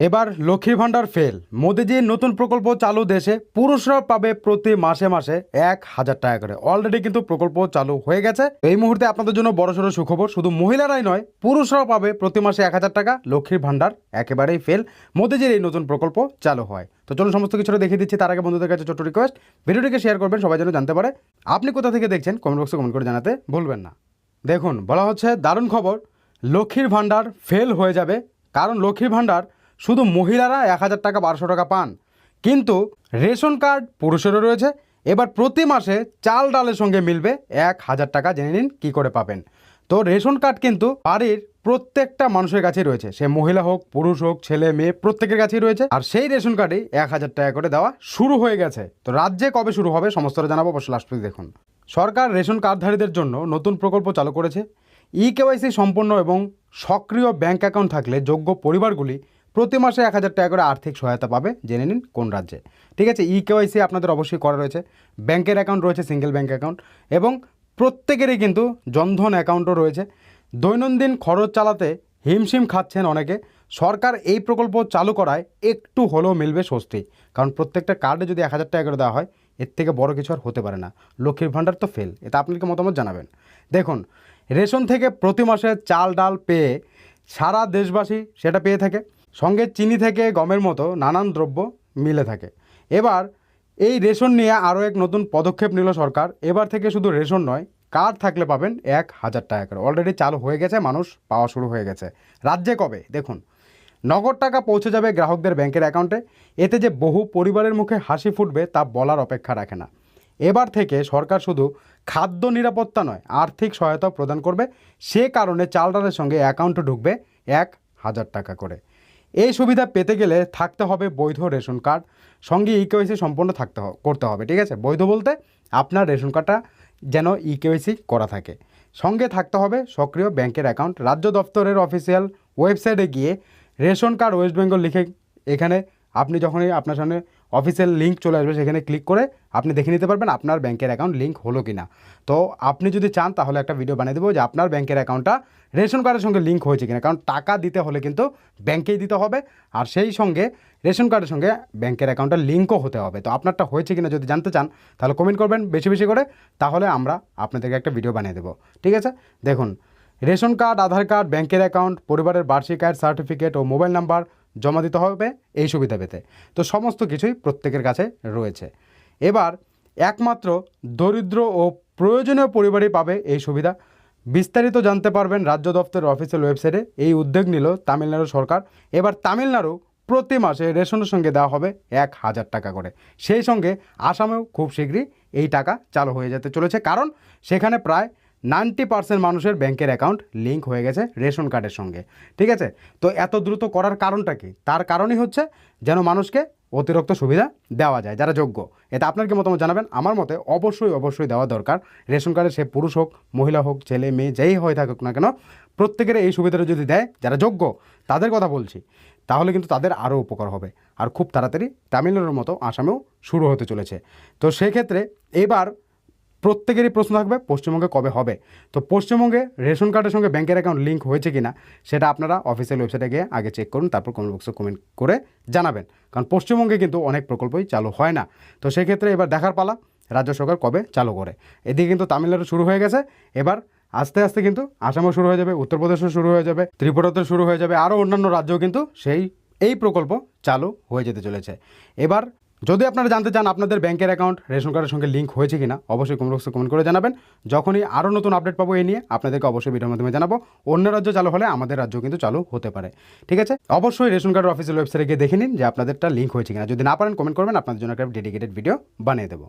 এবার লক্ষ্মীর ভাণ্ডার ফেল। মোদিজির নতুন প্রকল্প চালু দেশে পুরুষরা পাবে প্রতি মাসে মাসে এক হাজার টাকা করে। অলরেডি কিন্তু প্রকল্প চালু হয়ে গেছে। এই মুহূর্তে আপনাদের জন্য বড় বড়সড় সুখবর, শুধু মহিলারাই নয়, পুরুষরাও পাবে প্রতি মাসে এক হাজার টাকা। লক্ষ্মীর ভাণ্ডার একেবারেই ফেল। মোদিজির এই নতুন প্রকল্প চালু হয়। তো চলুন সমস্ত কিছুটা দেখিয়ে দিচ্ছি। তার আগে বন্ধুদের কাছে ছোট্ট রিকোয়েস্ট ভিডিওটিকে শেয়ার করবেন, সবাই যেন জানতে পারে। আপনি কোথা থেকে দেখছেন কমেন্ট বক্সে কমেন্ট করে জানাতে ভুলবেন না। দেখুন, বলা হচ্ছে, দারুণ খবর, লক্ষ্মীর ভাণ্ডার ফেল হয়ে যাবে। কারণ লক্ষ্মীর ভাণ্ডার শুধু মহিলারা এক হাজার টাকা, বারোশো টাকা পান। কিন্তু রেশন কার্ড পুরুষেরও রয়েছে। এবার প্রতি মাসে চাল ডালের সঙ্গে মিলবে এক হাজার টাকা। জেনে নিন কী করে পাবেন। তো রেশন কার্ড কিন্তু বাড়ির প্রত্যেকটা মানুষের কাছেই রয়েছে। সে মহিলা হোক, পুরুষ হোক, ছেলে, মেয়ে, প্রত্যেকের কাছেই রয়েছে। আর সেই রেশন কার্ডেই এক হাজার টাকা করে দেওয়া শুরু হয়ে গেছে। তো রাজ্যে কবে শুরু হবে সমস্তটা জানাব অবশ্য লাস্ট দেখুন। সরকার রেশন কার্ডধারীদের জন্য নতুন প্রকল্প চালু করেছে। ই কেওয়াইসি সম্পন্ন এবং সক্রিয় ব্যাংক অ্যাকাউন্ট থাকলে যোগ্য পরিবারগুলি প্রতি মাসে এক হাজার টাকা করে আর্থিক সহায়তা পাবে, জেনে নিন কোন রাজ্যে। ঠিক আছে ই কেওয়াইসি আপনাদের অবশ্যই করা রয়েছে। ব্যাংকের অ্যাকাউন্ট রয়েছে সিঙ্গেল ব্যাংক অ্যাকাউন্ট এবং প্রত্যেকেরই কিন্তু জনধন অ্যাকাউন্টও রয়েছে। দৈনন্দিন খরচ চালাতে হিমশিম খাচ্ছেন অনেকে। সরকার এই প্রকল্প চালু করায় একটু হলেও মিলবে স্বস্তি, কারণ প্রত্যেকটা কার্ডে যদি এক হাজার টাকা করে দেওয়া হয়, এর থেকে বড় কিছু আর হতে পারে না। লক্ষ্মীর ভাণ্ডার তো ফেল এটা আপনাকে মতামত জানাবেন? দেখুন, রেশন থেকে প্রতি মাসে চাল ডাল পেয়ে সারা দেশবাসী সেটা পেয়ে থাকে। সঙ্গে চিনি থেকে গমের মতো নানান দ্রব্য মিলে থাকে। এবার এই রেশন নিয়ে আরও এক নতুন পদক্ষেপ নিল সরকার। এবার থেকে শুধু রেশন নয়, কার্ড থাকলে পাবেন এক হাজার টাকা করে। অলরেডি চালু হয়ে গেছে, মানুষ পাওয়া শুরু হয়ে গেছে। রাজ্যে কবে? দেখুন, নগদ টাকা পৌঁছে যাবে গ্রাহকদের ব্যাংকের অ্যাকাউন্টে। এতে যে বহু পরিবারের মুখে হাসি ফুটবে তা বলার অপেক্ষা রাখে না। এবার থেকে সরকার শুধু খাদ্য নিরাপত্তা নয়, আর্থিক সহায়তা প্রদান করবে। সে কারণে চাল ডালের সঙ্গে অ্যাকাউন্টে ঢুকবে এক হাজার টাকা করে। এই সুবিধা পেতে গেলে থাকতে হবে বৈধ রেশন কার্ড। সঙ্গে ইকেওয়াইসি সম্পূর্ণ থাকতে করতে হবে, ঠিক আছে? বৈধ বলতে আপনার রেশন কার্ডটা যেন ইকেওয়াইসি করা থাকে। সঙ্গে থাকতে হবে সক্রিয় ব্যাংকের অ্যাকাউন্ট। রাজ্য দপ্তরের অফিসিয়াল ওয়েবসাইটে গিয়ে রেশন কার্ড ওয়েস্ট বেঙ্গল লিখে এখানে আপনি যখনই আপনার সামনে অফিসিয়াল লিঙ্ক চলে আসবে, সেখানে ক্লিক করে আপনি দেখে নিতে পারবেন আপনার ব্যাংকের অ্যাকাউন্ট লিঙ্ক হলো কি না তো আপনি যদি চান, তাহলে একটা ভিডিও বানিয়ে দেবো যে আপনার ব্যাংকের অ্যাকাউন্টটা রেশন কার্ডের সঙ্গে লিঙ্ক হয়েছে কিনা। কারণ টাকা দিতে হলে কিন্তু ব্যাংকেই দিতে হবে, আর সেই সঙ্গে রেশন কার্ডের সঙ্গে ব্যাংকের অ্যাকাউন্টটা লিঙ্কও হতে হবে। তো আপনারটা হয়েছে কিনা যদি জানতে চান, তাহলে কমেন্ট করবেন বেশি বেশি করে, তাহলে আমরা আপনাদেরকে একটা ভিডিও বানিয়ে দেবো। ঠিক আছে? দেখুন, রেশন কার্ড, আধার কার্ড ব্যাংকের অ্যাকাউন্ট পরিবারের বার্ষিক আয়ের সার্টিফিকেট ও মোবাইল নাম্বার জমা দিতে হবে এই সুবিধা পেতে। তো সমস্ত কিছুই প্রত্যেকের কাছে রয়েছে। এবার একমাত্র দরিদ্র ও প্রয়োজনীয় পরিবারই পাবে এই সুবিধা। বিস্তারিত জানতে পারবেন রাজ্য দপ্তরের অফিসিয়াল ওয়েবসাইটে। এই উদ্যোগ নিল তামিলনাড়ু সরকার। এবার তামিলনাড়ু প্রতি মাসে রেশনের সঙ্গে দেওয়া হবে এক হাজার টাকা করে। সেই সঙ্গে আসামেও খুব শীঘ্রই এই টাকা চালু হয়ে যেতে চলেছে। কারণ সেখানে প্রায় নাইনটি পার্সেন্ট মানুষের ব্যাংকের অ্যাকাউন্ট লিঙ্ক হয়ে গেছে রেশন কার্ডের সঙ্গে। ঠিক আছে? তো এত দ্রুত করার কারণটা কি? তার কারণই হচ্ছে যেন মানুষকে অতিরিক্ত সুবিধা দেওয়া যায়, যারা যোগ্য। এটা আপনার কি মতামত জানাবেন? আমার মতে অবশ্যই অবশ্যই দেওয়া দরকার। রেশন কার্ডে সে পুরুষ হোক, মহিলা হোক, ছেলে, মেয়ে, যেই হয়ে থাকুক না কেন, প্রত্যেকের এই সুবিধাটা যদি দেয়, যারা যোগ্য, তাদের কথা বলছি, তাহলে কিন্তু তাদের আরও উপকার হবে। আর খুব তাড়াতাড়ি তামিলনাড়ুর মতো আসামেও শুরু হতে চলেছে। তো সেক্ষেত্রে এবার প্রত্যেকেরই প্রশ্ন থাকবে, পশ্চিমবঙ্গে কবে হবে? তো পশ্চিমবঙ্গে রেশন কার্ডের সঙ্গে ব্যাংকের অ্যাকাউন্ট লিঙ্ক হয়েছে কিনা, সেটা আপনারা অফিসিয়াল ওয়েবসাইটে গিয়ে আগে চেক করুন, তারপর কমেন্ট বক্সে কমেন্ট করে জানাবেন। কারণ পশ্চিমবঙ্গে কিন্তু অনেক প্রকল্পই চালু হয় না। তো সেক্ষেত্রে এবার দেখার পালা, রাজ্য সরকার কবে চালু করে? এদিকে কিন্তু তামিলনাড়ু শুরু হয়ে গেছে। এবার আস্তে আস্তে কিন্তু আসামও শুরু হয়ে যাবে, উত্তরপ্রদেশও শুরু হয়ে যাবে ত্রিপুরাতে শুরু হয়ে যাবে আরও অন্যান্য রাজ্যও কিন্তু সেই, এই প্রকল্প চালু হয়ে যেতে চলেছে। এবার যদি আপনারা জানতে চান আপনাদের ব্যাংকের অ্যাকাউন্ট, রেশন কার্ডের সঙ্গে লিঙ্ক হয়েছে কিনা, অবশ্যই কমেন্ট বক্সে কমেন্ট করে জানাবেন। যখনই আরও নতুন আপডেট পাবো এই নিয়ে, আপনাদেরকে অবশ্যই ভিডিওর মাধ্যমে জানাব। অন্য রাজ্য চালু হলে আমাদের রাজ্য কিন্তু চালু হতে পারে। ঠিক আছে? অবশ্যই রেশন কার্ডের অফিসের ওয়েবসাইটে গিয়ে দেখে নিন যে আপনাদেরটা লিঙ্ক হয়েছে কিনা। যদি না পারেন, কমেন্ট করবেন, আপনাদের জন্য একটা ডেডিকেটেড ভিডিও বানিয়ে দেবো।